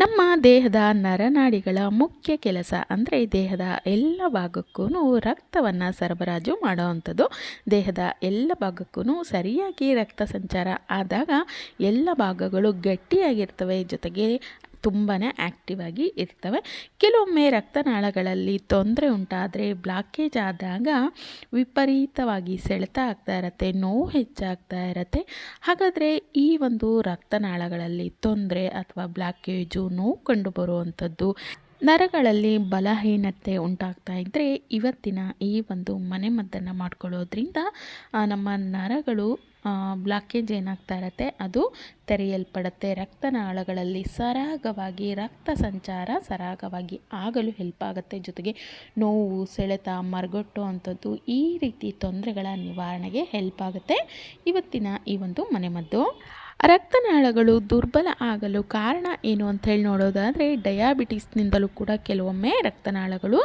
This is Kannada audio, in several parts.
ನಮ್ಮ ದೇಹದ ನರನಾಡಿಗಳ ಮುಖ್ಯ ಕೆಲಸ ಅಂದರೆ ದೇಹದ ಎಲ್ಲ ಭಾಗಕ್ಕೂ ರಕ್ತವನ್ನು ಸರಬರಾಜು ಮಾಡೋವಂಥದ್ದು. ದೇಹದ ಎಲ್ಲ ಭಾಗಕ್ಕೂ ಸರಿಯಾಗಿ ರಕ್ತ ಸಂಚಾರ ಆದಾಗ ಎಲ್ಲ ಭಾಗಗಳು ಗಟ್ಟಿಯಾಗಿರ್ತವೆ. ಜೊತೆಗೆ ತುಂಬಾ ಆ್ಯಕ್ಟಿವ್ ಆಗಿ ಇರ್ತವೆ. ಕೆಲವೊಮ್ಮೆ ರಕ್ತನಾಳಗಳಲ್ಲಿ ತೊಂದರೆ ಉಂಟಾದರೆ ಬ್ಲಾಕೇಜ್ ಆದಾಗ ವಿಪರೀತವಾಗಿ ಸೆಳೆತ ಆಗ್ತಾ ಇರತ್ತೆ, ನೋವು ಹೆಚ್ಚಾಗ್ತಾ ಇರತ್ತೆ. ಹಾಗಾದರೆ ಈ ಒಂದು ರಕ್ತನಾಳಗಳಲ್ಲಿ ತೊಂದರೆ ಅಥವಾ ಬ್ಲಾಕೇಜು ನೋವು ಕಂಡುಬರುವಂಥದ್ದು ನರಗಳಲ್ಲಿ ಬಲಹೀನತೆ ಉಂಟಾಗ್ತಾ ಇದ್ದರೆ ಇವತ್ತಿನ ಈ ಒಂದು ಮನೆಮದ್ದನ್ನು ಮಾಡ್ಕೊಳ್ಳೋದ್ರಿಂದ ನಮ್ಮ ನರಗಳು ಬ್ಲಾಕೇಜ್ ಏನಾಗ್ತಾ ಇರತ್ತೆ? ಅದು ತೆರೆಯಲ್ಪಡುತ್ತೆ. ರಕ್ತನಾಳಗಳಲ್ಲಿ ಸರಾಗವಾಗಿ, ರಕ್ತ ಸಂಚಾರ ಸರಾಗವಾಗಿ ಆಗಲು ಹೆಲ್ಪ್ ಆಗುತ್ತೆ. ಜೊತೆಗೆ ನೋವು, ಸೆಳೆತ, ಮರಗೊಟ್ಟು ಅಂಥದ್ದು ಈ ರೀತಿ ತೊಂದರೆಗಳ ನಿವಾರಣೆಗೆ ಹೆಲ್ಪ್ ಆಗುತ್ತೆ. ಇವತ್ತಿನ ಈ ಒಂದು ಮನೆಮದ್ದು ರಕ್ತನಾಳಗಳು ದುರ್ಬಲ ಆಗಲು ಕಾರಣ ಏನು ಅಂತ ಹೇಳಿ ನೋಡೋದಾದರೆ, ಡಯಾಬಿಟಿಸ್ನಿಂದಲೂ ಕೂಡ ಕೆಲವೊಮ್ಮೆ ರಕ್ತನಾಳಗಳು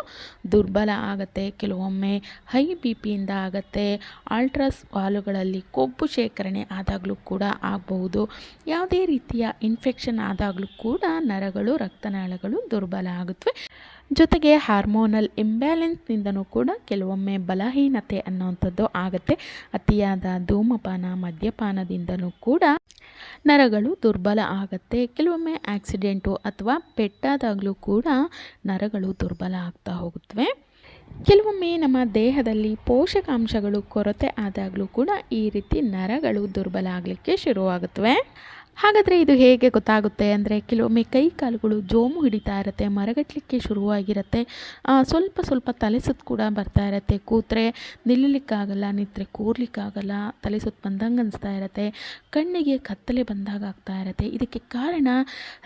ದುರ್ಬಲ ಆಗುತ್ತೆ, ಕೆಲವೊಮ್ಮೆ ಹೈ ಬಿ ಪಿಯಿಂದ ಆಗುತ್ತೆ ಆಲ್ಟ್ರಾಸ್ ವಾಲುಗಳಲ್ಲಿ ಕೊಬ್ಬು ಶೇಖರಣೆ ಆದಾಗಲೂ ಕೂಡ ಆಗಬಹುದು. ಯಾವುದೇ ರೀತಿಯ ಇನ್ಫೆಕ್ಷನ್ ಆದಾಗಲೂ ಕೂಡ ನರಗಳು, ರಕ್ತನಾಳಗಳು ದುರ್ಬಲ ಆಗುತ್ತವೆ. ಜೊತೆಗೆ ಹಾರ್ಮೋನಲ್ ಇಂಬ್ಯಾಲೆನ್ಸ್ನಿಂದನೂ ಕೂಡ ಕೆಲವೊಮ್ಮೆ ಬಲಹೀನತೆ ಅನ್ನುವಂಥದ್ದು ಆಗುತ್ತೆ. ಅತಿಯಾದ ಧೂಮಪಾನ, ಮದ್ಯಪಾನದಿಂದನೂ ಕೂಡ ನರಗಳು ದುರ್ಬಲ ಆಗುತ್ತೆ. ಕೆಲವೊಮ್ಮೆ ಆಕ್ಸಿಡೆಂಟು ಅಥವಾ ಪೆಟ್ಟಾದಾಗಲೂ ಕೂಡ ನರಗಳು ದುರ್ಬಲ ಆಗ್ತಾ ಹೋಗುತ್ತವೆ. ಕೆಲವೊಮ್ಮೆ ನಮ್ಮ ದೇಹದಲ್ಲಿ ಪೋಷಕಾಂಶಗಳು ಕೊರತೆ ಆದಾಗಲೂ ಕೂಡ ಈ ರೀತಿ ನರಗಳು ದುರ್ಬಲ ಆಗಲಿಕ್ಕೆ ಶುರುವಾಗುತ್ತವೆ. ಹಾಗಾದರೆ ಇದು ಹೇಗೆ ಗೊತ್ತಾಗುತ್ತೆ ಅಂದರೆ ಕೆಲವೊಮ್ಮೆ ಕೈ ಕಾಲುಗಳು ಜೋಮು ಹಿಡಿತಾ ಇರುತ್ತೆ ಮರಗಟ್ಟಲಿಕ್ಕೆ ಶುರುವಾಗಿರುತ್ತೆ ಸ್ವಲ್ಪ ಸ್ವಲ್ಪ ತಲೆ ಸುತ್ತು ಕೂಡ ಬರ್ತಾ ಇರುತ್ತೆ, ಕೂತ್ರೆ ನಿಲ್ಲಲಿಕ್ಕಾಗಲ್ಲ ನಿಂತರೆ ಕೂರ್ಲಿಕ್ಕಾಗಲ್ಲ, ತಲೆ ಸುತ್ತು ಬಂದಂಗೆ ಅನಿಸ್ತಾ ಇರುತ್ತೆ, ಕಣ್ಣಿಗೆ ಕತ್ತಲೆ ಬಂದಾಗ ಆಗ್ತಾ ಇರುತ್ತೆ. ಇದಕ್ಕೆ ಕಾರಣ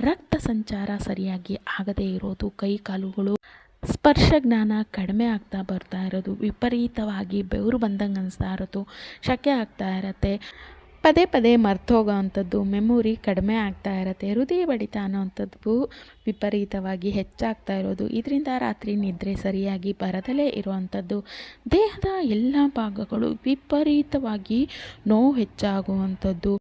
ರಕ್ತ ಸಂಚಾರ ಸರಿಯಾಗಿ ಆಗದೇ ಇರೋದು, ಕೈ ಕಾಲುಗಳು ಸ್ಪರ್ಶ ಜ್ಞಾನ ಕಡಿಮೆ ಆಗ್ತಾ ಬರ್ತಾ ಇರೋದು, ವಿಪರೀತವಾಗಿ ಬೆವರು ಬಂದಂಗೆ ಅನಿಸ್ತಾ ಇರೋದು, ಶಕೆ ಆಗ್ತಾ ಇರತ್ತೆ. ಪದೇ ಪದೇ ಮರ್ತೋಗೋ ಅಂಥದ್ದು ಮೆಮೊರಿ ಕಡಿಮೆ ಆಗ್ತಾ ಇರುತ್ತೆ, ಹೃದಯ ಬಡಿತ ಅನ್ನೋವಂಥದ್ದು ವಿಪರೀತವಾಗಿ ಹೆಚ್ಚಾಗ್ತಾ ಇರೋದು. ಇದರಿಂದ ರಾತ್ರಿ ನಿದ್ರೆ ಸರಿಯಾಗಿ ಬರದಲೇ ಇರುವಂಥದ್ದು. ದೇಹದ ಎಲ್ಲ ಭಾಗಗಳು ವಿಪರೀತವಾಗಿ ನೋವು ಹೆಚ್ಚಾಗುವಂಥದ್ದು.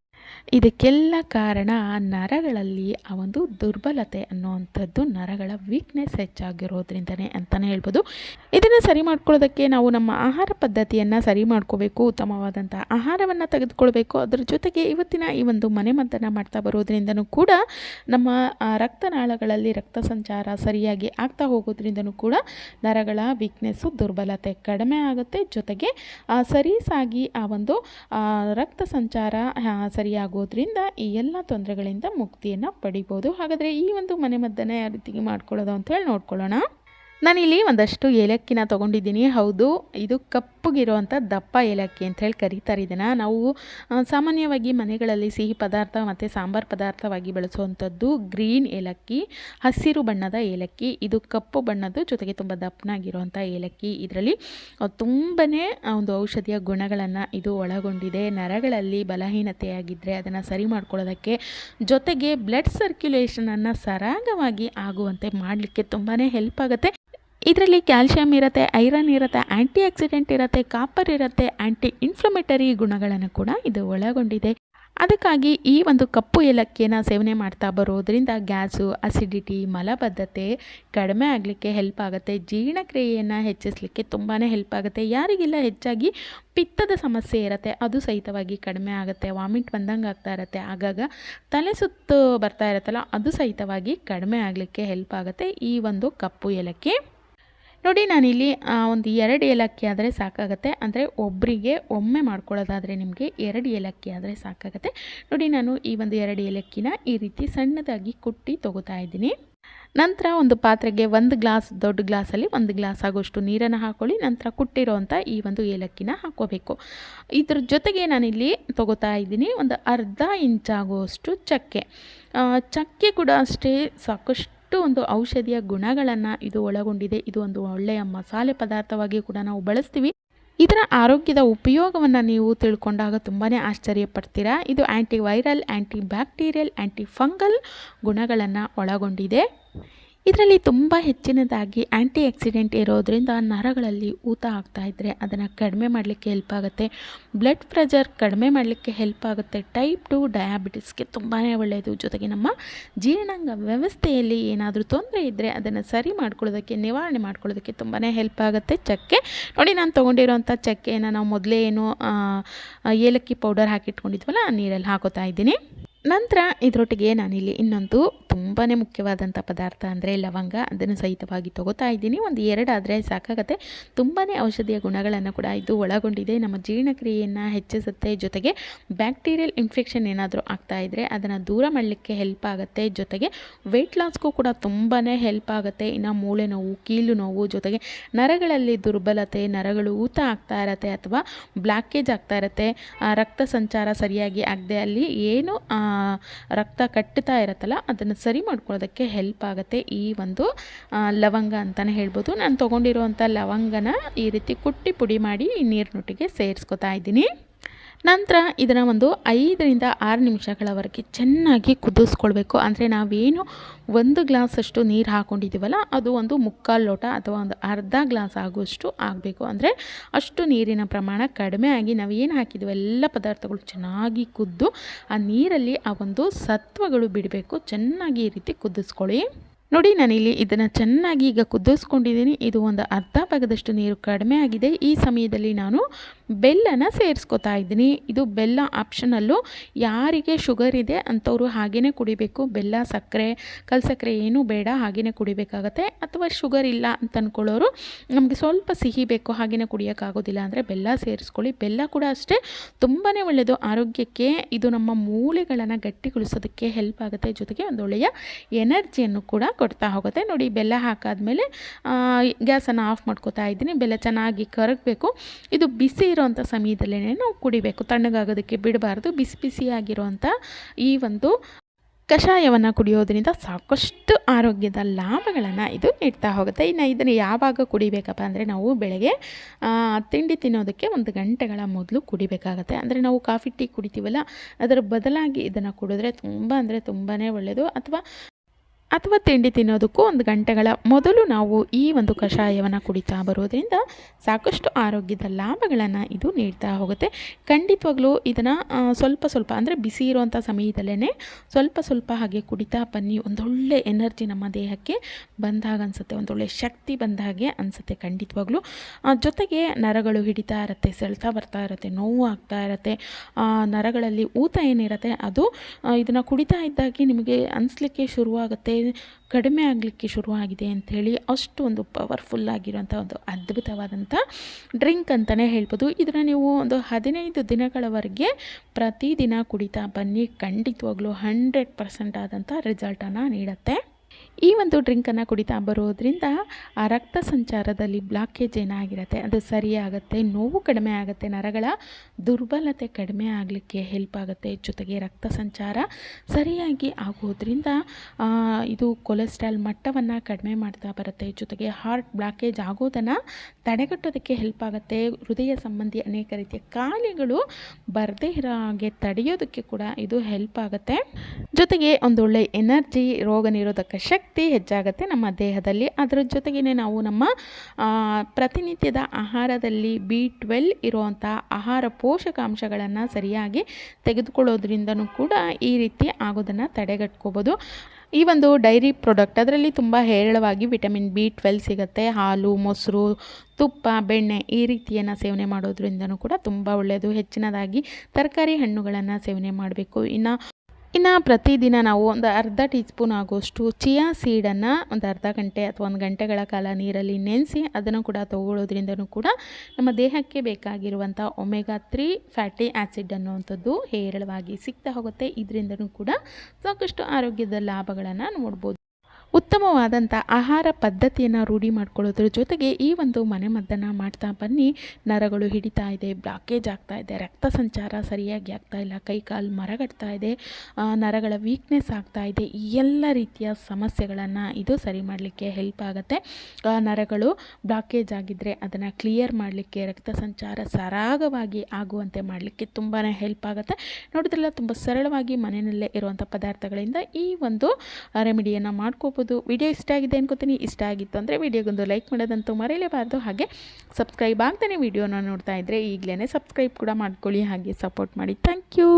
ಇದಕ್ಕೆಲ್ಲ ಕಾರಣ ನರಗಳಲ್ಲಿ ಆ ಒಂದು ದುರ್ಬಲತೆ ಅನ್ನುವಂಥದ್ದು ನರಗಳ ವೀಕ್ನೆಸ್ ಹೆಚ್ಚಾಗಿರೋದ್ರಿಂದನೇ ಅಂತಲೇ ಹೇಳ್ಬೋದು. ಇದನ್ನು ಸರಿ ಮಾಡ್ಕೊಳ್ಳೋದಕ್ಕೆ ನಾವು ನಮ್ಮ ಆಹಾರ ಪದ್ಧತಿಯನ್ನು ಸರಿ ಮಾಡ್ಕೋಬೇಕು ಉತ್ತಮವಾದಂಥ ಆಹಾರವನ್ನು ತೆಗೆದುಕೊಳ್ಬೇಕು. ಅದರ ಜೊತೆಗೆ ಇವತ್ತಿನ ಈ ಒಂದು ಮನೆಮದ್ದನ್ನು ಮಾಡ್ತಾ ಬರೋದ್ರಿಂದನೂ ಕೂಡ ನಮ್ಮ ರಕ್ತನಾಳಗಳಲ್ಲಿ ರಕ್ತ ಸಂಚಾರ ಸರಿಯಾಗಿ ಆಗ್ತಾ ಹೋಗೋದ್ರಿಂದನೂ ಕೂಡ ನರಗಳ ವೀಕ್ನೆಸ್ಸು ದುರ್ಬಲತೆ ಕಡಿಮೆ ಆಗುತ್ತೆ. ಜೊತೆಗೆ ಸರಿಸಾಗಿ ಆ ಒಂದು ರಕ್ತ ಸಂಚಾರ ಆ, ಸರಿಯಾಗೋದ್ರಿಂದ ಈ ಎಲ್ಲ ತೊಂದರೆಗಳಿಂದ ಮುಕ್ತಿಯನ್ನು ಪಡಿಬೋದು. ಹಾಗಾದರೆ ಈ ಒಂದು ಮನೆಮದ್ದನ್ನು ಯಾವ ರೀತಿ ಮಾಡ್ಕೊಳ್ಳೋದು ಅಂತ ಹೇಳಿ ನೋಡ್ಕೊಳ್ಳೋಣ. ನಾನಿಲ್ಲಿ ಒಂದಷ್ಟು ಏಲಕ್ಕಿನ ತೊಗೊಂಡಿದ್ದೀನಿ. ಹೌದು, ಇದು ಕಪ್ಪಗಿರುವಂಥ ದಪ್ಪ ಏಲಕ್ಕಿ ಅಂತ ಹೇಳಿ ಕರೀತಾರೆ ಇದನ್ನು. ನಾವು ಸಾಮಾನ್ಯವಾಗಿ ಮನೆಗಳಲ್ಲಿ ಸಿಹಿ ಪದಾರ್ಥ ಮತ್ತು ಸಾಂಬಾರು ಪದಾರ್ಥವಾಗಿ ಬಳಸುವಂಥದ್ದು ಗ್ರೀನ್ ಏಲಕ್ಕಿ, ಹಸಿರು ಬಣ್ಣದ ಏಲಕ್ಕಿ, ಇದು ಕಪ್ಪು ಬಣ್ಣದ್ದು ಜೊತೆಗೆ ತುಂಬ ದಪ್ಪನಾಗಿರುವಂಥ ಏಲಕ್ಕಿ. ಇದರಲ್ಲಿ ತುಂಬಾ ಒಂದು ಔಷಧಿಯ ಗುಣಗಳನ್ನು ಇದು ಒಳಗೊಂಡಿದೆ. ನರಗಳಲ್ಲಿ ಬಲಹೀನತೆಯಾಗಿದ್ದರೆ ಅದನ್ನು ಸರಿ ಮಾಡ್ಕೊಳ್ಳೋದಕ್ಕೆ ಜೊತೆಗೆ ಬ್ಲಡ್ ಸರ್ಕ್ಯುಲೇಷನನ್ನು ಸರಾಗವಾಗಿ ಆಗುವಂತೆ ಮಾಡಲಿಕ್ಕೆ ತುಂಬಾ ಹೆಲ್ಪ್ ಆಗುತ್ತೆ. ಇದರಲ್ಲಿ ಕ್ಯಾಲ್ಶಿಯಂ ಇರುತ್ತೆ, ಐರನ್ ಇರುತ್ತೆ ಆ್ಯಂಟಿ ಆಕ್ಸಿಡೆಂಟ್ ಇರುತ್ತೆ, ಕಾಪರ್ ಇರುತ್ತೆ ಆ್ಯಂಟಿ ಇನ್ಫ್ಲಮೇಟರಿ ಗುಣಗಳನ್ನು ಕೂಡ ಇದು ಒಳಗೊಂಡಿದೆ. ಅದಕ್ಕಾಗಿ ಈ ಒಂದು ಕಪ್ಪು ಏಲಕ್ಕಿಯನ್ನು ಸೇವನೆ ಮಾಡ್ತಾ ಬರೋದ್ರಿಂದ ಗ್ಯಾಸು, ಅಸಿಡಿಟಿ, ಮಲಬದ್ಧತೆ ಕಡಿಮೆ ಆಗಲಿಕ್ಕೆ ಹೆಲ್ಪ್ ಆಗುತ್ತೆ. ಜೀರ್ಣಕ್ರಿಯೆಯನ್ನು ಹೆಚ್ಚಿಸಲಿಕ್ಕೆ ತುಂಬಾ ಹೆಲ್ಪ್ ಆಗುತ್ತೆ. ಯಾರಿಗೆಲ್ಲ ಹೆಚ್ಚಾಗಿ ಪಿತ್ತದ ಸಮಸ್ಯೆ ಇರುತ್ತೆ, ಅದು ಸಹಿತವಾಗಿ ಕಡಿಮೆ ಆಗುತ್ತೆ. ವಾಮಿಟ್ ಬಂದಂಗೆ ಆಗ್ತಾ ಇರುತ್ತೆ. ಆಗಾಗ ತಲೆ ಸುತ್ತು ಬರ್ತಾ ಇರುತ್ತಲ್ಲ, ಅದು ಸಹಿತವಾಗಿ ಕಡಿಮೆ ಆಗಲಿಕ್ಕೆ ಹೆಲ್ಪ್ ಆಗುತ್ತೆ ಈ ಒಂದು ಕಪ್ಪು ಏಲಕ್ಕಿ. ನೋಡಿ ನಾನಿಲ್ಲಿ ಒಂದು ಎರಡು ಏಲಕ್ಕಿ ಆದರೆ ಸಾಕಾಗುತ್ತೆ. ಅಂದರೆ ಒಬ್ಬರಿಗೆ ಒಮ್ಮೆ ಮಾಡ್ಕೊಳ್ಳೋದಾದರೆ ನಿಮಗೆ ಎರಡು ಏಲಕ್ಕಿ ಆದರೆ ಸಾಕಾಗುತ್ತೆ. ನೋಡಿ ನಾನು ಈ ಒಂದು ಎರಡು ಏಲಕ್ಕಿನ ಈ ರೀತಿ ಸಣ್ಣದಾಗಿ ಕುಟ್ಟಿ ತೊಗೋತಾ ಇದ್ದೀನಿ. ನಂತರ ಒಂದು ಪಾತ್ರೆಗೆ ಒಂದು ಗ್ಲಾಸ್, ದೊಡ್ಡ ಗ್ಲಾಸಲ್ಲಿ ಒಂದು ಗ್ಲಾಸ್ ಆಗೋಷ್ಟು ನೀರನ್ನು ಹಾಕ್ಕೊಳ್ಳಿ ನಂತರ ಕುಟ್ಟಿರೋವಂಥ ಈ ಒಂದು ಏಲಕ್ಕಿನ ಹಾಕ್ಕೋಬೇಕು. ಇದ್ರ ಜೊತೆಗೆ ನಾನಿಲ್ಲಿ ತೊಗೋತಾ ಇದ್ದೀನಿ ಒಂದು ಅರ್ಧ ಇಂಚಾಗುವಷ್ಟು ಚಕ್ಕೆ. ಚಕ್ಕೆ ಕೂಡ ಅಷ್ಟೇ ಸಾಕಷ್ಟು ಒಂದು ಔಷಧಿಯ ಗುಣಗಳನ್ನು ಇದು ಒಳಗೊಂಡಿದೆ. ಇದು ಒಂದು ಒಳ್ಳೆಯ ಮಸಾಲೆ ಪದಾರ್ಥವಾಗಿ ಕೂಡ ನಾವು ಬಳಸ್ತೀವಿ. ಇದರ ಆರೋಗ್ಯದ ಉಪಯೋಗವನ್ನು ನೀವು ತಿಳ್ಕೊಂಡಾಗ ತುಂಬಾ ಆಶ್ಚರ್ಯ ಪಡ್ತೀರಾ ಇದು anti viral anti bacterial anti fungal ಗುಣಗಳನ್ನು ಒಳಗೊಂಡಿದೆ. ಇದರಲ್ಲಿ ತುಂಬ ಹೆಚ್ಚಿನದಾಗಿ ಆ್ಯಂಟಿ ಆಕ್ಸಿಡೆಂಟ್ ಇರೋದರಿಂದ ನರಗಳಲ್ಲಿ ಊತ ಆಗ್ತಾ ಇದ್ದರೆ ಅದನ್ನು ಕಡಿಮೆ ಮಾಡಲಿಕ್ಕೆ ಹೆಲ್ಪ್ ಆಗುತ್ತೆ. ಬ್ಲಡ್ ಪ್ರೆಷರ್ ಕಡಿಮೆ ಮಾಡಲಿಕ್ಕೆ ಹೆಲ್ಪ್ ಆಗುತ್ತೆ. ಟೈಪ್ ಟು ಡಯಾಬಿಟಿಸ್ಗೆ ತುಂಬಾ ಒಳ್ಳೆಯದು ಜೊತೆಗೆ ನಮ್ಮ ಜೀರ್ಣಾಂಗ ವ್ಯವಸ್ಥೆಯಲ್ಲಿ ಏನಾದರೂ ತೊಂದರೆ ಇದ್ದರೆ ಅದನ್ನು ಸರಿ ಮಾಡ್ಕೊಳ್ಳೋದಕ್ಕೆ, ನಿವಾರಣೆ ಮಾಡ್ಕೊಳ್ಳೋದಕ್ಕೆ ತುಂಬಾ ಹೆಲ್ಪ್ ಆಗುತ್ತೆ. ಚಕ್ಕೆ. ನೋಡಿ ನಾನು ತೊಗೊಂಡಿರೋಂಥ ಚಕ್ಕೆಯನ್ನು ನಾವು ಮೊದಲೇ ಏನು ಏಲಕ್ಕಿ ಪೌಡರ್ ಹಾಕಿಟ್ಕೊಂಡಿದ್ವಲ್ಲ, ಆ ನೀರಲ್ಲಿ ಹಾಕೋತಾ ಇದ್ದೀನಿ. ನಂತರ ಇದರೊಟ್ಟಿಗೆ ನಾನಿಲ್ಲಿ ಇನ್ನೊಂದು ತುಂಬಾ ಮುಖ್ಯವಾದಂಥ ಪದಾರ್ಥ ಅಂದರೆ ಲವಂಗ. ಅದನ್ನು ಸಹಿತವಾಗಿ ತಗೋತಾ ಇದ್ದೀನಿ. ಒಂದು ಎರಡಾದರೆ ಸಾಕಾಗತ್ತೆ. ತುಂಬಾ ಔಷಧೀಯ ಗುಣಗಳನ್ನು ಕೂಡ ಇದು ಒಳಗೊಂಡಿದೆ. ನಮ್ಮ ಜೀರ್ಣಕ್ರಿಯೆಯನ್ನು ಹೆಚ್ಚಿಸುತ್ತೆ. ಜೊತೆಗೆ ಬ್ಯಾಕ್ಟೀರಿಯಲ್ ಇನ್ಫೆಕ್ಷನ್ ಏನಾದರೂ ಆಗ್ತಾ ಇದ್ದರೆ ಅದನ್ನು ದೂರ ಮಾಡಲಿಕ್ಕೆ ಹೆಲ್ಪ್ ಆಗುತ್ತೆ. ಜೊತೆಗೆ ವೆಯ್ಟ್ ಲಾಸ್ಗೂ ಕೂಡ ತುಂಬಾ ಹೆಲ್ಪ್ ಆಗುತ್ತೆ. ಇನ್ನು ಮೂಳೆ ನೋವು, ಕೀಲು ನೋವು, ಜೊತೆಗೆ ನರಗಳಲ್ಲಿ ದುರ್ಬಲತೆ, ನರಗಳು ಊತ ಆಗ್ತಾ ಇರತ್ತೆ ಅಥವಾ ಬ್ಲಾಕೇಜ್ ಆಗ್ತಾ ಇರತ್ತೆ. ರಕ್ತ ಸಂಚಾರ ಸರಿಯಾಗಿ ಆಗದೆ ಅಲ್ಲಿ ಏನು ರಕ್ತ ಕಟ್ಟುತ್ತಾ ಇರುತ್ತಲ್ಲ, ಅದನ್ನು ಸರಿ ಮಾಡ್ಕೊಳ್ಳೋದಕ್ಕೆ ಹೆಲ್ಪ್ ಆಗುತ್ತೆ ಈ ಒಂದು ಲವಂಗ ಅಂತಲೇ ಹೇಳ್ಬೋದು. ನಾನು ತೊಗೊಂಡಿರುವಂಥ ಲವಂಗನ ಈ ರೀತಿ ಕುಟ್ಟಿ ಪುಡಿ ಮಾಡಿ ನೀರಿನೊಟ್ಟಿಗೆ ಸೇರಿಸ್ಕೊತಾ ಇದ್ದೀನಿ. ನಂತರ ಇದನ್ನು ಒಂದು ಐದರಿಂದ ಆರು ನಿಮಿಷಗಳವರೆಗೆ ಚೆನ್ನಾಗಿ ಕುದಿಸ್ಕೊಳ್ಬೇಕು. ಅಂದರೆ ನಾವೇನು ಒಂದು ಗ್ಲಾಸಷ್ಟು ನೀರು ಹಾಕ್ಕೊಂಡಿದ್ದೀವಲ್ಲ ಅದು ಒಂದು ಮುಕ್ಕಾಲು ಲೋಟ ಅಥವಾ ಒಂದು ಅರ್ಧ ಗ್ಲಾಸ್ ಆಗುವಷ್ಟು ಆಗಬೇಕು. ಅಂದರೆ ಅಷ್ಟು ನೀರಿನ ಪ್ರಮಾಣ ಕಡಿಮೆ ಆಗಿ ನಾವು ಏನು ಹಾಕಿದ್ದೀವಿ ಎಲ್ಲ ಪದಾರ್ಥಗಳು ಚೆನ್ನಾಗಿ ಕುದ್ದು ಆ ನೀರಲ್ಲಿ ಆ ಒಂದು ಸತ್ವಗಳು ಬಿಡಬೇಕು. ಚೆನ್ನಾಗಿ ಈ ರೀತಿ ಕುದಿಸ್ಕೊಳ್ಳಿ. ನೋಡಿ, ನಾನಿಲ್ಲಿ ಇದನ್ನು ಚೆನ್ನಾಗಿ ಈಗ ಕುದಿಸ್ಕೊಂಡಿದ್ದೀನಿ. ಇದು ಒಂದು ಅರ್ಧ ಭಾಗದಷ್ಟು ನೀರು ಕಡಿಮೆ ಆಗಿದೆ. ಈ ಸಮಯದಲ್ಲಿ ನಾನು ಬೆಲ್ಲನ ಸೇರಿಸ್ಕೊತಾ ಇದ್ದೀನಿ. ಇದು ಬೆಲ್ಲ ಆಪ್ಷನಲ್ಲು. ಯಾರಿಗೆ ಶುಗರ್ ಇದೆ ಅಂಥವ್ರು ಹಾಗೇ ಕುಡಿಬೇಕು. ಬೆಲ್ಲ, ಸಕ್ಕರೆ, ಕಲ್ ಸಕ್ಕರೆ ಏನೂ ಬೇಡ ಹಾಗೇ ಕುಡಿಬೇಕಾಗತ್ತೆ. ಅಥವಾ ಶುಗರ್ ಇಲ್ಲ ಅಂತ ಅಂದ್ಕೊಳ್ಳೋರು ನಮಗೆ ಸ್ವಲ್ಪ ಸಿಹಿ ಬೇಕು ಹಾಗೇ ಕುಡಿಯೋಕ್ಕಾಗೋದಿಲ್ಲ ಅಂದರೆ ಬೆಲ್ಲ ಸೇರಿಸ್ಕೊಳ್ಳಿ. ಬೆಲ್ಲ ಕೂಡ ಅಷ್ಟೇ ತುಂಬಾ ಒಳ್ಳೆಯದು ಆರೋಗ್ಯಕ್ಕೆ ಇದು ನಮ್ಮ ಮೂಳೆಗಳನ್ನು ಗಟ್ಟಿಗೊಳಿಸೋದಕ್ಕೆ ಹೆಲ್ಪ್ ಆಗುತ್ತೆ. ಜೊತೆಗೆ ಒಂದು ಒಳ್ಳೆಯ ಎನರ್ಜಿಯನ್ನು ಕೂಡ ಕೊಡ್ತಾ ಹೋಗುತ್ತೆ. ನೋಡಿ, ಬೆಲ್ಲ ಹಾಕಾದ್ಮೇಲೆ ಗ್ಯಾಸನ್ನು ಆಫ್ ಮಾಡ್ಕೋತಾ ಇದ್ದೀನಿ. ಬೆಲ್ಲ ಚೆನ್ನಾಗಿ ಕರಗಬೇಕು. ಇದು ಬಿಸಿ ಇರೋವಂಥ ಸಮಯದಲ್ಲೇ ನಾವು ಕುಡಿಬೇಕು. ತಣ್ಣಗಾಗೋದಕ್ಕೆ ಬಿಡಬಾರ್ದು. ಬಿಸಿ ಬಿಸಿಯಾಗಿರುವಂಥ ಈ ಒಂದು ಕಷಾಯವನ್ನು ಕುಡಿಯೋದ್ರಿಂದ ಸಾಕಷ್ಟು ಆರೋಗ್ಯದ ಲಾಭಗಳನ್ನು ಇದು ನೀಡ್ತಾ ಹೋಗುತ್ತೆ. ಇನ್ನು ಇದನ್ನು ಯಾವಾಗ ಕುಡಿಬೇಕಪ್ಪ ಅಂದರೆ ನಾವು ಬೆಳಗ್ಗೆ ತಿಂಡಿ ತಿನ್ನೋದಕ್ಕೆ ಒಂದು ಗಂಟೆಗಳ ಮೊದಲು ಕುಡಿಬೇಕಾಗತ್ತೆ. ಅಂದರೆ ನಾವು ಕಾಫಿ, ಟೀ ಕುಡಿತೀವಲ್ಲ, ಅದರ ಬದಲಾಗಿ ಇದನ್ನು ಕುಡಿದ್ರೆ ತುಂಬ ಅಂದರೆ ತುಂಬಾ ಒಳ್ಳೆಯದು ಅಥವಾ ಅಥವಾ ತಿಂಡಿ ತಿನ್ನೋದಕ್ಕೂ ಒಂದು ಗಂಟೆಗಳ ಮೊದಲು ನಾವು ಈ ಒಂದು ಕಷಾಯವನ್ನು ಕುಡಿತಾ ಬರೋದ್ರಿಂದ ಸಾಕಷ್ಟು ಆರೋಗ್ಯದ ಲಾಭಗಳನ್ನು ಇದು ನೀಡ್ತಾ ಹೋಗುತ್ತೆ. ಖಂಡಿತವಾಗ್ಲೂ ಇದನ್ನು ಸ್ವಲ್ಪ ಸ್ವಲ್ಪ ಅಂದರೆ ಬಿಸಿ ಇರುವಂಥ ಸಮಯದಲ್ಲೇ ಸ್ವಲ್ಪ ಸ್ವಲ್ಪ ಹಾಗೆ ಕುಡಿತಾ ಬನ್ನಿ. ಒಂದೊಳ್ಳೆ ಎನರ್ಜಿ ನಮ್ಮ ದೇಹಕ್ಕೆ ಬಂದಾಗ ಅನಿಸುತ್ತೆ. ಒಂದೊಳ್ಳೆ ಶಕ್ತಿ ಬಂದ ಹಾಗೆ ಅನಿಸುತ್ತೆ ಖಂಡಿತವಾಗ್ಲೂ. ಜೊತೆಗೆ ನರಗಳು ಹಿಡಿತಾ ಇರುತ್ತೆ, ಸೆಳ್ತಾ ಬರ್ತಾ ಇರುತ್ತೆ, ನೋವು ಆಗ್ತಾ ಇರುತ್ತೆ ನರಗಳಲ್ಲಿ ಊತ ಏನಿರುತ್ತೆ ಅದು ಇದನ್ನು ಕುಡಿತಾ ಇದ್ದಾಗೆ ನಿಮಗೆ ಅನಿಸ್ಲಿಕ್ಕೆ ಶುರುವಾಗುತ್ತೆ. ಕಡಿಮೆ ಆಗಲಿಕ್ಕೆ ಶುರುವಾಗಿದೆ ಅಂಥೇಳಿ ಅಷ್ಟು ಒಂದು ಪವರ್ಫುಲ್ ಆಗಿರೋಂಥ ಒಂದು ಅದ್ಭುತವಾದಂಥ ಡ್ರಿಂಕ್ ಅಂತಲೇ ಹೇಳ್ಬೋದು. ಇದನ್ನು ನೀವು ಒಂದು ಹದಿನೈದು ದಿನಗಳವರೆಗೆ ಪ್ರತಿದಿನ ಕುಡಿತಾ ಬನ್ನಿ. ಖಂಡಿತವಾಗ್ಲೂ ಹಂಡ್ರೆಡ್ ಪರ್ಸೆಂಟ್ ಆದಂಥ ರಿಸಲ್ಟನ್ನು ನೀಡುತ್ತೆ. ಈ ಒಂದು ಡ್ರಿಂಕನ್ನು ಕುಡಿತಾ ಬರೋದ್ರಿಂದ ಆ ರಕ್ತ ಸಂಚಾರದಲ್ಲಿ ಬ್ಲಾಕೇಜ್ ಏನಾಗಿರುತ್ತೆ, ಅದು ಸರಿಯಾಗುತ್ತೆ, ನೋವು ಕಡಿಮೆ ಆಗುತ್ತೆ, ನರಗಳ ದುರ್ಬಲತೆ ಕಡಿಮೆ ಆಗಲಿಕ್ಕೆ ಹೆಲ್ಪ್ ಆಗುತ್ತೆ, ಜೊತೆಗೆ ರಕ್ತ ಸಂಚಾರ ಸರಿಯಾಗಿ ಆಗೋದ್ರಿಂದ ಇದು ಕೊಲೆಸ್ಟ್ರಾಲ್ ಮಟ್ಟವನ್ನು ಕಡಿಮೆ ಮಾಡ್ತಾ ಬರುತ್ತೆ, ಜೊತೆಗೆ ಹಾರ್ಟ್ ಬ್ಲಾಕೇಜ್ ಆಗೋದನ್ನು ತಡೆಗಟ್ಟೋದಕ್ಕೆ ಹೆಲ್ಪ್ ಆಗುತ್ತೆ, ಹೃದಯ ಸಂಬಂಧಿ ಅನೇಕ ರೀತಿಯ ಕಾಯಿಲೆಗಳು ಬರದೇ ಇರೋ ಹಾಗೆ ತಡೆಯೋದಕ್ಕೆ ಕೂಡ ಇದು ಹೆಲ್ಪ್ ಆಗುತ್ತೆ. ಜೊತೆಗೆ ಒಂದೊಳ್ಳೆ ಎನರ್ಜಿ ರೋಗ ಶಕ್ತಿ ಹೆಚ್ಚಾಗುತ್ತೆ ನಮ್ಮ ದೇಹದಲ್ಲಿ. ಅದರ ಜೊತೆಗೇ ನಾವು ನಮ್ಮ ಪ್ರತಿನಿತ್ಯದ ಆಹಾರದಲ್ಲಿ ಬಿ ಟ್ವೆಲ್ ಇರುವಂಥ ಆಹಾರ ಪೋಷಕಾಂಶಗಳನ್ನು ಸರಿಯಾಗಿ ತೆಗೆದುಕೊಳ್ಳೋದ್ರಿಂದನೂ ಕೂಡ ಈ ರೀತಿ ಆಗೋದನ್ನು ತಡೆಗಟ್ಕೋಬೋದು. ಈ ಒಂದು ಡೈರಿ ಪ್ರಾಡಕ್ಟ್ ಅದರಲ್ಲಿ ತುಂಬ ಹೇರಳವಾಗಿ ವಿಟಮಿನ್ ಬಿ ಟ್ವೆಲ್ ಸಿಗುತ್ತೆ. ಹಾಲು, ಮೊಸರು, ತುಪ್ಪ, ಬೆಣ್ಣೆ ಈ ರೀತಿಯನ್ನು ಸೇವನೆ ಮಾಡೋದ್ರಿಂದನೂ ಕೂಡ ತುಂಬ ಒಳ್ಳೆಯದು. ಹೆಚ್ಚಿನದಾಗಿ ತರಕಾರಿ ಹಣ್ಣುಗಳನ್ನು ಸೇವನೆ ಮಾಡಬೇಕು. ಇನ್ನು ಇನ್ನು ಪ್ರತಿದಿನ ನಾವು ಒಂದು ಅರ್ಧ ಟೀ ಸ್ಪೂನ್ ಆಗೋಷ್ಟು ಚಿಯಾ ಸೀಡನ್ನು ಒಂದು ಅರ್ಧ ಗಂಟೆ ಅಥವಾ ಒಂದು ಗಂಟೆಗಳ ಕಾಲ ನೀರಲ್ಲಿ ನೆನೆಸಿ ಅದನ್ನು ಕೂಡ ತಗೊಳ್ಳೋದ್ರಿಂದನೂ ಕೂಡ ನಮ್ಮ ದೇಹಕ್ಕೆ ಬೇಕಾಗಿರುವಂಥ ಒಮೆಗಾ ತ್ರೀ ಫ್ಯಾಟಿ ಆ್ಯಸಿಡ್ ಅನ್ನುವಂಥದ್ದು ಹೇರಳವಾಗಿ ಸಿಗ್ತಾ ಹೋಗುತ್ತೆ. ಇದರಿಂದನೂ ಕೂಡ ಸಾಕಷ್ಟು ಆರೋಗ್ಯದ ಲಾಭಗಳನ್ನು ನೋಡ್ಬೋದು. ಉತ್ತಮವಾದಂಥ ಆಹಾರ ಪದ್ಧತಿಯನ್ನು ರೂಢಿ ಮಾಡ್ಕೊಳ್ಳೋದ್ರ ಜೊತೆಗೆ ಈ ಒಂದು ಮನೆಮದ್ದನ್ನು ಮಾಡ್ತಾ ಬನ್ನಿ. ನರಗಳು ಹಿಡಿತಾ ಇದೆ ಬ್ಲಾಕೇಜ್ ಆಗ್ತಾ ಇದೆ, ರಕ್ತ ಸಂಚಾರ ಸರಿಯಾಗಿ ಆಗ್ತಾ ಇಲ್ಲ, ಕೈ ಕಾಲು ಮರಗಟ್ತಾ ಇದೆ ನರಗಳ ವೀಕ್ನೆಸ್ ಆಗ್ತಾ ಇದೆ, ಈ ಎಲ್ಲ ರೀತಿಯ ಸಮಸ್ಯೆಗಳನ್ನು ಇದು ಸರಿ ಮಾಡಲಿಕ್ಕೆ ಹೆಲ್ಪ್ ಆಗುತ್ತೆ. ನರಗಳು ಬ್ಲಾಕೇಜ್ ಆಗಿದ್ದರೆ ಅದನ್ನು ಕ್ಲಿಯರ್ ಮಾಡಲಿಕ್ಕೆ, ರಕ್ತ ಸಂಚಾರ ಸರಾಗವಾಗಿ ಆಗುವಂತೆ ಮಾಡಲಿಕ್ಕೆ ತುಂಬಾ ಹೆಲ್ಪ್ ಆಗುತ್ತೆ. ನೋಡಿದ್ರಲ್ಲ, ತುಂಬ ಸರಳವಾಗಿ ಮನೆಯಲ್ಲೇ ಇರುವಂಥ ಪದಾರ್ಥಗಳಿಂದ ಈ ಒಂದು ರೆಮಿಡಿಯನ್ನು ಮಾಡ್ಕೋಬೋದು. ಮಾಡ್ಬೋದು ವಿಡಿಯೋ ಇಷ್ಟ ಆಗಿದೆ ಅನ್ಕೋತೀನಿ. ಇಷ್ಟ ಆಗಿತ್ತು ಅಂದರೆ ವಿಡಿಯೋಗೊಂದು ಲೈಕ್ ಮಾಡೋದಂತೂ ಮರೆಯಲೇಬಾರ್ದು. ಹಾಗೆ ಸಬ್ಸ್ಕ್ರೈಬ್ ಆಗ್ತಾನೆ ವಿಡಿಯೋನ ನೋಡ್ತಾ ಇದ್ದರೆ ಈಗಲೇ ಸಬ್ಸ್ಕ್ರೈಬ್ ಕೂಡ ಮಾಡ್ಕೊಳ್ಳಿ. ಹಾಗೆ ಸಪೋರ್ಟ್ ಮಾಡಿ. Thank you.